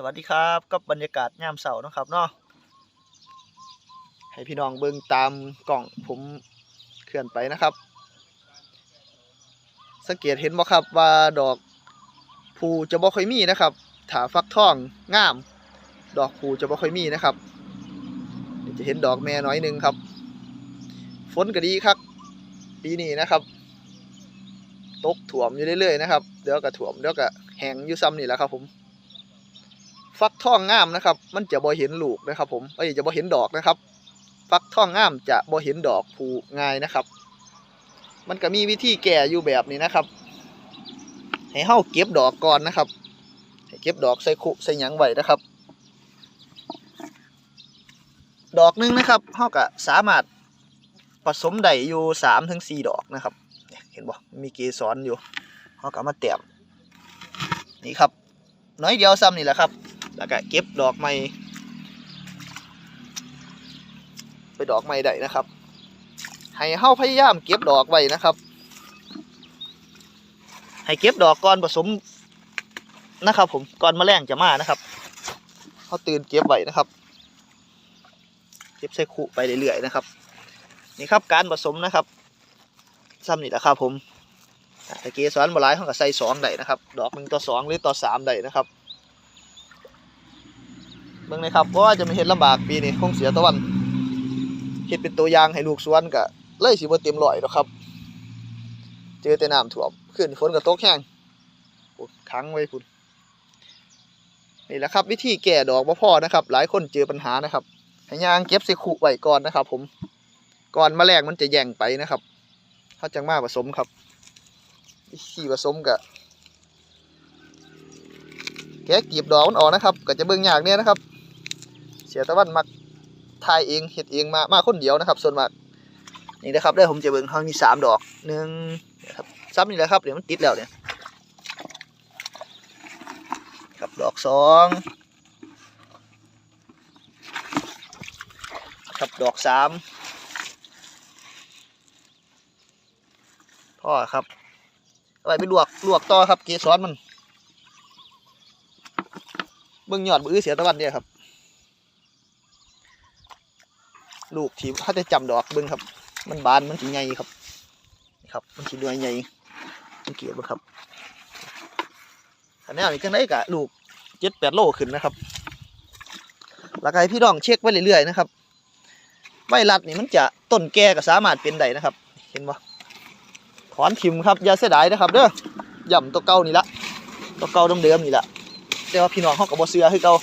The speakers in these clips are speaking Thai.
สวัสดีครับกับบรรยากาศยามเสาร์นะครับเนาะให้พี่น้องเบิ่งตามกล่องผมเคลื่อนไปนะครับ สังเกตเห็นบ่ครับว่าดอกภูจะบ่ค่อยมีนะครับถาฟักทองงาม ดอกภูจะบ่ค่อยมีนะครับจะเห็นดอกแม่น้อยหนึงครับ ฝนก็ดีครับ ปีนี้นะครับ ตกถ่วมอยู่เรื่อยๆนะครับ เดี๋ยวก็ถ่วมเดี๋ยวก็แห้งอยู่ซ้ำนี่แหละครับผม ฟักทองงามนะครับ มันจะบ่เห็นลูกนะครับ ผมเอ้ยจะบ่เห็นดอกนะครับ ฟักทองงามจะบ่เห็นดอกผูง่ายนะครับ มันก็มีวิธีแก้อยู่แบบนี้นะครับ ให้เฮาเก็บดอกก่อนนะครับ ให้เก็บดอกใส่คุใส่หยังไว้นะครับ ดอกหนึงนะครับเฮาก็สามารถผสมได้อยู่สามถึงสี่ดอกนะครับ เห็นบ่มีเกสรอยู่เฮาก็เอามาแต้มนี่ครับน้อยเดียวซ้ำนี่แหละครับ แล้วก็เก็บดอกไม้ไปดอกไม้ได้นะครับ ให้เฮาพยายามเก็บดอกไว้นะครับ ให้เก็บดอกก่อนผสมนะครับ ผมก่อนมแมลงจะมานะครับเขาตื่นเก็บไว้นะครับ เก็บใส่คุไปเรื่อยๆนะครับ นี่ครับการผสมนะครับซ้ำนี่แหละครับผมอ่าถ้าเกสรบหลายเขาก็ใส่สองได้นะครับ ดอกหนึ่งต่อสองหรือต่อสามได้นะครับ เบิ่งเลยครับเพราะว่าจะม่เห็นลำบากปีนี้คงเสียตะวันเฮ็ดเป็นตัวอย่างให้ลูกสวนก็เลยสิบ่เต็มร้อยหรอกครับ เจอแต่น้ำท่วมขึ้นฝนก็ตกแห้งโอ้ค้างไว้คุณนี่แหละครับ วิธีแก้ดอกบ่พอนะครับ หลายคนเจอปัญหานะครับให้ยางเก็บส่คุไว้ก่อนนะครับ ผมก่อนมแมลงมันจะแย่งไปนะครับเขาจังมาผสมครับวิธีผสมก็แกะกีบดอกมันออกนะครับ ก็จะเบิ่งยากเนี่ยนะครับ เสียตะวันมักทายเองเฮ็ดเองมามาคนเดียวนะครับ ส่วนมากนี่นะครับได้ผมจะเบิ่งเขามีสามดอกหนึ่งครับซ้ำนี่แหละครับเดี๋ยวมันติดแล้วเนี่ยครับดอกสองครับดอกสามพ่อครับเอาไปไปลวกลวกต่อครับเกสรมันเบิ่งยอดมือเสียตะวันเนี่ยครับ ลูกที่ถ้าจะจำดอกเบิ่งครับ มันบานมันสีใหญ่ครับนี่ครับ มันสีด้วยใหญ่มันเกี่ยวบ่ครับอันนี้นี่จังได้กะลูกเจ็ดแปดโลขึ้นนะครับแล้วก็ให้พี่น้องเช็คไว้เรื่อยๆนะครับใบรัดนี่มันจะต้นแก่ก็สามารถเป็นได้นะครับ เห็นบ่ถอนทิมครับอย่าเสียดายนะครับเด้อย่ำตัวเก่านี่ละตัวเก่าเดิมๆนี่ละแต่ว่าพี่น้องเขาก็บ่เสือคือเก่า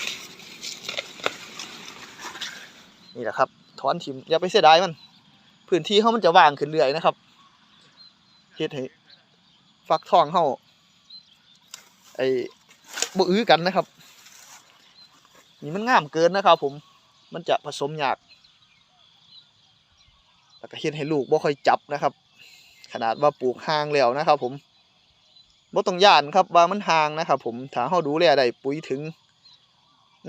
นี่แหละครับ อนทิมอย่าไปเสียดายมัน พื้นที่เขามันจะว่างขึ้นเรื่อยนะครับเฮ็ดให้ฟักทองเขาไอ้บอื้อกันนะครับ นี่มันงามเกินนะครับผมมันจะผสมยากแล้วก็เฮ็ดให้ลูกบ่ค่อยจับนะครับ ขนาดว่าปลูกห่างแล้วนะครับ ผมบ่ต้องย่านครับว่ามันห่างนะครับ ผมถ้าเฮาดูแลได้ปุ๋ยถึง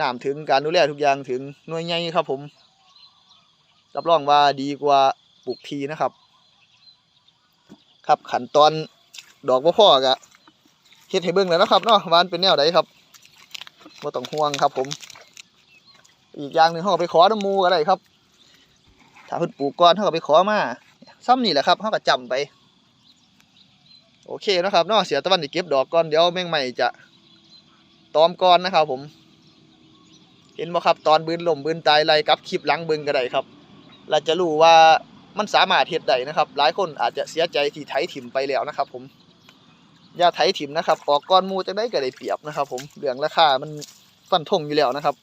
น้ำถึงการดูแลทุกอย่างถึงหน่วยใหญ่ครับผม รับรองว่าดีกว่าปลูกทีนะครับ ครับขันตอนดอกบ่พอก็เฮ็ดให้เบิ่งแล้วนะครับเนาะวานเป็นแนวใดครับบ่ต้องห่วงครับ ผม อีกอย่างหนึ่งเฮาก็ไปขอน้ำมูก็ได้ครับ ถ้าเพิ่นปลูกก่อนเฮาก็ไปขอมาซ้ำนี่แหละครับเฮาก็จำไป โอเคนะครับเนาะเสียตะวันจะเก็บดอกก่อนเดี๋ยวแมงใหม่จะตอมก่อนนะครับ ผม เห็นบ่ครับ ตอนบืนลมบืนตายไรกับคลิปหลังบิ่งก็ได้ครับ เราจะรู้ว่ามันสามารถเฮ็ดได้นะครับ หลายคนอาจจะเสียใจที่ไถถิ่มไปแล้วนะครับ ผมอย่าไถถิ่มนะครับออกก้อนมูจังได้ก็ได้เปรียบนะครับ ผมเรื่องราคามันฟันธงอยู่แล้วนะครับ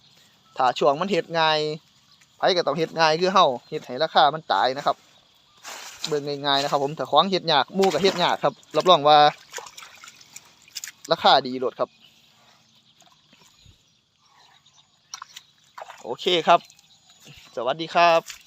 ถ้าช่วงมันเฮ็ดง่ายไผก็ต้องเฮ็ดง่ายคือเฮาเฮ็ดให้ราคามันตายนะครับ เบิ่งง่ายๆนะครับ ผมถ้าของเฮ็ดยากมูกับเฮ็ดยากครับ รับรองว่า ราคาดีโลดครับ โอเคครับ สวัสดีครับ